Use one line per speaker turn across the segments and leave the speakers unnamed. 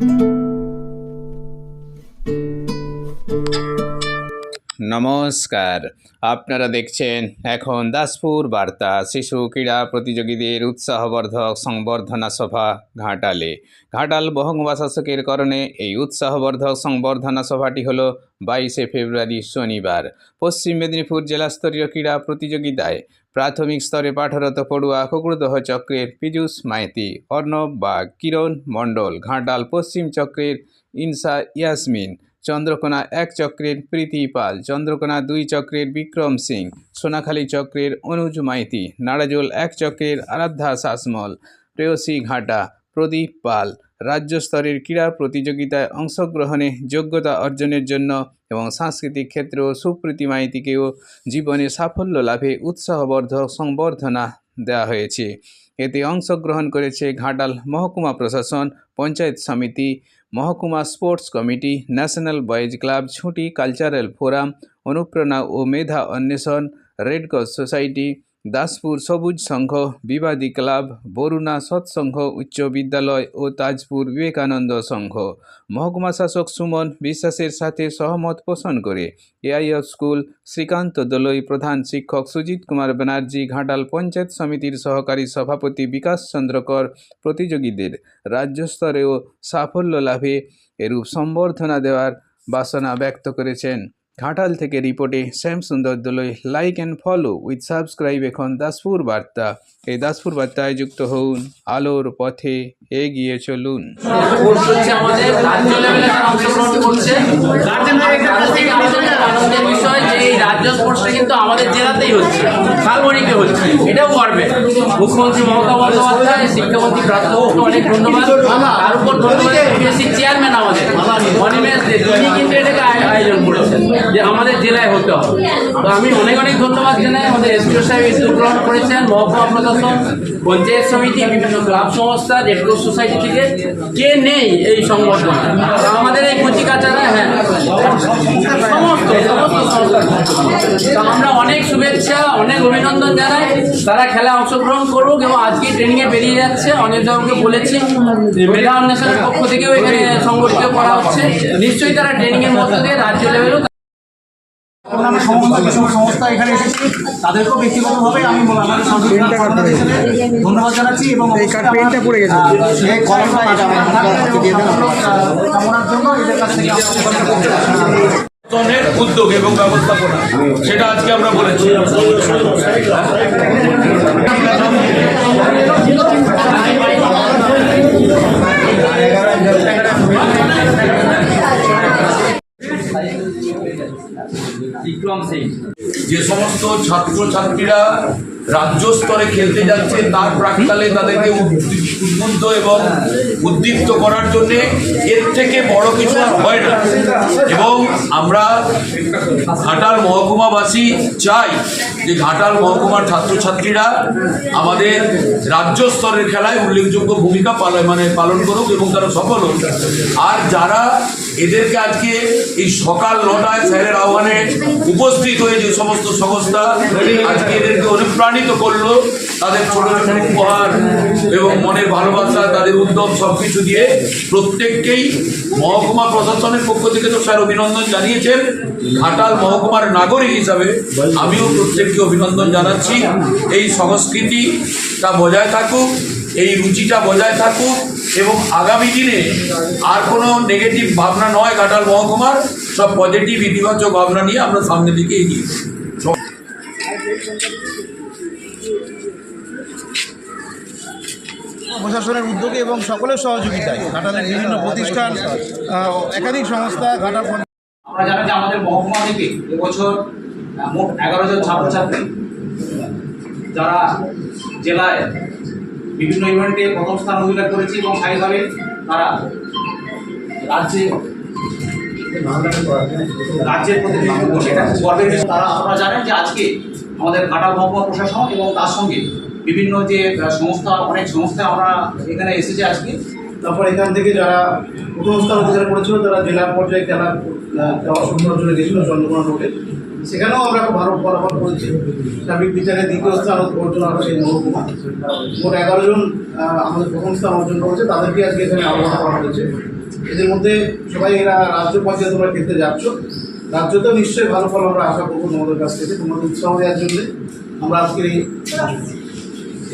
thank you নমস্কার। আপনারা দেখছেন এখন দাসপুর বার্তা, শিশু ক্রীড়া প্রতিযোগীদের উৎসাহবর্ধক সংবর্ধনা সভা ঘাটালে। ঘাটাল মহকুমা শাসকের কারণে এই উৎসাহবর্ধক সংবর্ধনা সভাটি হলো বাইশে ফেব্রুয়ারি শনিবার। পশ্চিম মেদিনীপুর জেলাস্তরীয় ক্রীড়া প্রতিযোগিতায় প্রাথমিক স্তরে পাঠরত পড়ুয়া কুকুরদহ চক্রের পীযূষ মাইতি, অর্ণব বাগ কিরণ মণ্ডল, ঘাটাল পশ্চিম চক্রের ইনসা ইয়াসমিন চন্দ্রকোনা এক চক্রের প্রীতি পাল, চন্দ্রকোনা দুই চক্রের বিক্রম সিং, সোনাখালী চক্রের অনুজ মাইতি নাড়াজোল এক চক্রের আরাধ্যা শাসমল, প্রেয়সী ঘাটা, প্রদীপ পাল। রাজ্য স্তরের ক্রীড়া প্রতিযোগিতায় অংশগ্রহণে যোগ্যতা অর্জনের জন্য এবং সাংস্কৃতিক ক্ষেত্রেও সুপ্রীতি মাইতিকেও জীবনে সাফল্য লাভে উৎসাহবর্ধক সংবর্ধনা দেওয়া হয়েছে। এতে অংশগ্রহণ করেছে ঘাটাল মহকুমা প্রশাসন, পঞ্চায়েত সমিতি মহকুমা sports committee national boys club ছুটি কালচারাল ফোরাম অনুপ্রেরণা ও মেধা অন্বেষণ রেড ক্রস সোসাইটি দাসপুর সবুজ সংঘ, বিবাদী ক্লাব, বরুণা সৎসংঘ, উচ্চ বিদ্যালয় ও তাজপুর বিবেকানন্দ সংঘ। মহকুমা শাসক সুমন বিশ্বাসের সাথে সহমত পোষণ করে এআইএফ স্কুল শ্রীকান্ত দলই প্রধান শিক্ষক সুজিত কুমার ব্যানার্জি ঘাটাল পঞ্চায়েত সমিতির সহকারী সভাপতি বিকাশ চন্দ্রকর প্রতিযোগীদের রাজ্য স্তরেও সাফল্য লাভে এরূপ সম্বর্ধনা দেওয়ার বাসনা ব্যক্ত করেছেন। ঘাটাল থেকে রিপোর্টে, Shyam Sundar Doloi like and follow with subscribe এখন দাসপুর বার্তা। এই দাসপুর বার্তায় যুক্ত হন আলোর পথে এগিয়ে চলুন।
হচ্ছে এটাও পারবে। মুখ্যমন্ত্রী মমতা বন্দ্যোপাধ্যায়, শিক্ষামন্ত্রী প্রাপ্তবক্তা অনেক ধন্যবাদ। তার উপর ধন্যবাদ। বিএসসি চেয়ারম্যান আমাদের। অনিমেষ তিনি কিন্তু এটাকে আয়োজন করেছেন যে আমাদের জেলায় হতে হবে। তো আমি অনেক অনেক ধন্যবাদ জানাই। আমাদের এসপিও সাহেব উদ্যোগ গ্রহণ করেছেন। মহকুমা প্রশাসন পঞ্চায়েত সমিতি, বিভিন্ন ক্লাব সংস্থা রেড সোসাইটি থেকে। কে নেই এই সংগঠন আমাদের এই কচি কাচারা হ্যাঁ। তো আমরা অনেক শুভেচ্ছা অনেক অভিনন্দন জানাই। তারা খেলা অংশগ্রহণ করুক এবং আজকে ট্রেনিংয়ে বেরিয়ে যাচ্ছে। অনেক জনকে বলেছি মেধা অন্বেষণের পক্ষ থেকেও এখানে সংগঠিত করা হচ্ছে। নিশ্চয়ই তারা ট্রেনিংয়ের মধ্য দিয়ে রাজ্য লেভেলও
অন্যান্য সমস্ত কিছু সংস্থা এখানে এসেছে। তাদেরকেও ব্যক্তিগতভাবে আমি আমাদের সাংস্কৃতিক সম্পাদক হিসেবে ধন্যবাদ জানাচ্ছি এবং কামনার জন্য এদের কাছ থেকে
উদ্যোগ এবং ব্যবস্থাপনা সেটা আজকে আমরা বলেছি।
বিক্রম সিং
যে সমস্ত ছাত্র ছাত্রীরা রাজ্য স্তরে খেলতে যাচ্ছে, তার প্রাককালে তাদেরকে উদ্বুদ্ধ এবং উদ্দীপ্ত করার জন্য এর থেকে বড় কিছু আর হয় না। এবং আমরা ঘাটাল মহকুমাবাসী চাই যে ঘাটাল মহকুমার ছাত্রছাত্রীরা আমাদের রাজ্য স্তরের খেলায় উল্লেখযোগ্য ভূমিকা পালন মানে পালন করুক এবং তারা সফল হোক। আর যারা এদেরকে আজকে এই সকাল নটায় স্যারের আহ্বানে উপস্থিত হয়ে যে সমস্ত সংস্থা আজকে এদেরকে অনুপ্রাণিত করল, তাদের ছোট ছোট উপহার এবং মনের ভালোবাসা, তাদের উদ্যম সব কিছু দিয়ে প্রত্যেককেই মহকুমা প্রশাসনের পক্ষ থেকে তো স্যার অভিনন্দন জানিয়েছেন। ঘাটাল মহকুমার নাগরিক হিসাবে আমিও প্রত্যেককে অভিনন্দন জানাচ্ছি। এই সংস্কৃতিটা বজায় থাকুক। এই রুচিটা বজায় থাকুক এবং আগামী দিনে আর কোনো নেগেটিভ ভাবনা নয় ঘাটাল মহকুমার সব পজিটিভ ইতিবাচক ভাবনা নিয়ে আমরা সামনের দিকে এগিয়ে
প্রশাসনের উদ্যোগে এবং সকলের সহযোগিতায় ঘাটালের বিভিন্ন প্রতিষ্ঠান একাধিক সংস্থা ঘাটাল
আমরা জানি যে আমাদের মহকুমা থেকে এবছর মোট এগারো জন ছাত্রছাত্রী যারা জেলায় বিভিন্ন ইভেন্টে প্রথম স্থান অধিকার করেছে এবং স্থায়ীভাবে তারা রাজ্যে রাজ্যের প্রতিনিধিত্ব করছে তারা আপনারা জানেন যে আজকে আমাদের ঘাটাল মহকুমা প্রশাসন এবং তার সঙ্গে বিভিন্ন যে সংস্থা, অনেক সংস্থা আমরা এখানে এসেছে আজকে।
তারপর এখান থেকে যারা প্রথম স্থান অধিকার করেছিল, তারা জেলা পর্যায়ে খেলা সুন্দর জন্য গেছিল, চন্দ্রকোনা রোডে সেখানেও আমরা খুব ভালো ফলাফল করেছি। সার্বিক বিচারে দ্বিতীয় স্থান অর্জন আমরা মোট এগারো জন আমাদের প্রথম স্থান অর্জন করেছে। তাদেরকে আজকে এখানে আলোচনা করা হয়েছে। এদের মধ্যে সবাই এরা রাজ্য পর্যায়ে তোমরা খেলতে যাচ্ছ। রাজ্যতেও নিশ্চয়ই ভালো ফল আমরা আশা করব তোমাদের কাছ থেকে, তোমাদের উৎসাহ দেওয়ার জন্য। আমরা আজকে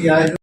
এই আয়োজন